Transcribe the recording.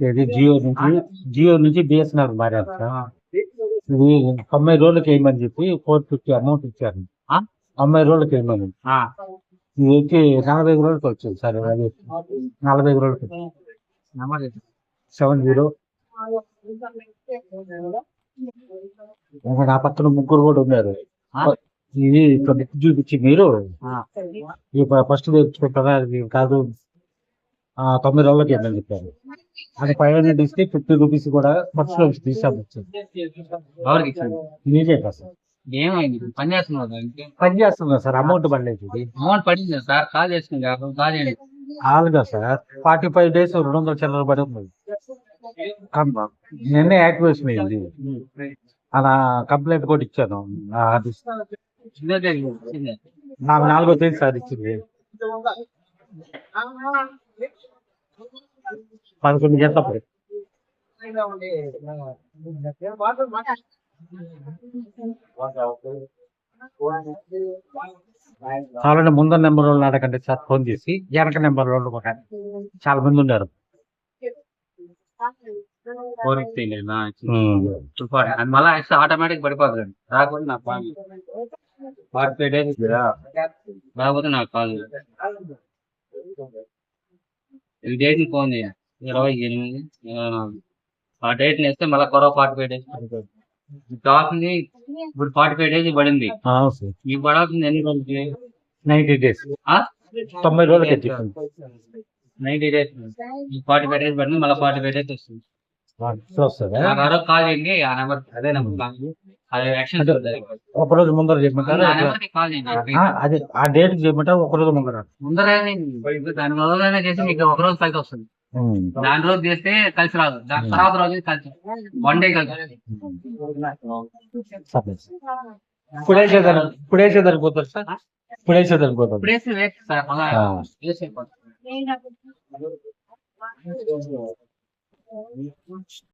తేదీ జియో నుంచి జియో నుంచి బిఎస్ఎన్ఎల్ మారారు ఇది తొంభై రోజులకి వేయమని చెప్పి ఫోర్ ఫిఫ్టీ అమౌంట్ ఇచ్చారు? తొంభై రోజులకి వేయమని. ఇది వచ్చి నలభై రోజులకి వచ్చింది సార్. నలభై రోజులకి. Seven zero. నా పక్కన ముగ్గురు కూడా ఉన్నారు? ఇది ఇక్కడ చూపించి మీరు ఫస్ట్ కాదు. ఆ, తొమ్మిది రోజులకి ఏమని చెప్పారు? అది ఫైవ్ హండ్రెడ్ ఇస్తే ఫిఫ్టీ రూపీస్ కూడా ఫస్ట్ నుంచి తీసాము మీరే కదా సార్. ఏమైంది? పని చేస్తున్నారు పని చేస్తున్నా సార్ అమౌంట్ పడలేదు అమౌంట్ పడింది సార్ కాల్ చేసుకుంది కాల్ చేయండి. ఆలుగా సార్ ఫార్టీ ఫైవ్ డేస్ రెండు వందల చిల్లర పడి ఉంది. నిన్నే యాక్టివేషన్ అయింది. అలా కంప్లైంట్ కూడా ఇచ్చాను. అది. నాకు నాలుగో తేదీ సార్ ఇచ్చింది. పదకొండు గంటలప్పుడు కావాలంటే ముందర నెంబర్ వాళ్ళు అడగండి సార్ ఫోన్ చేసి. వెనక నెంబర్ వాళ్ళు చాలా మంది ఉన్నారు. ఫోర్ ఫిఫ్టీ టూ ఫార్టీ అది మళ్ళీ ఎక్స్ట్రా ఆటోమేటిక్ పడిపోతుంది రాకపోతే నాకు కాల్ ఫార్టీ ఫైవ్ డేస్ రాకపోతే నాకు కాల్ ఈ డేట్ ఫోన్ చేయాలి ఇరవై ఎనిమిది ఇరవై నాలుగు. ఆ డేట్ వేస్తే మళ్ళీ కొరవ ఫార్టీ ఫైవ్ డేస్ పడుతుంది కావాల్సింది ఇప్పుడు ఫార్టీ ఫైవ్ డేస్ పడింది. ఈ పడాల్సింది ఎన్ని రోజులకి? Ninety days. తొంభై రోజులకి నైన్టీ డేస్. ఈ ఫార్టీ ఫైవ్ డేస్ పడింది మళ్ళీ ఫార్టీ ఫైవ్ డేస్ వస్తుంది. కాల్ చేయండి ఆ నెంబర్ అదే నెంబర్ అది యాక్షన్ ఒక రోజు ముందర చెప్పమంటారా? ఆ అదే డేట్ చెప్పమంటారా? ఒక రోజు ముందర? ముందరైనా దాని రోజైనా చేసి మీకు ఒక రోజు కలిసి వస్తుంది. దాని రోజు చేస్తే కలిసి రాదు. దాని తర్వాత రోజు కలిసి వన్ డే కలిసి. ఇప్పుడు వేసేదాన్ని ఇప్పుడు వేసేదానికి పోతారు సార్? ఇప్పుడు వేసేదానికి పోతారు ఇప్పుడు సార్ Yeah.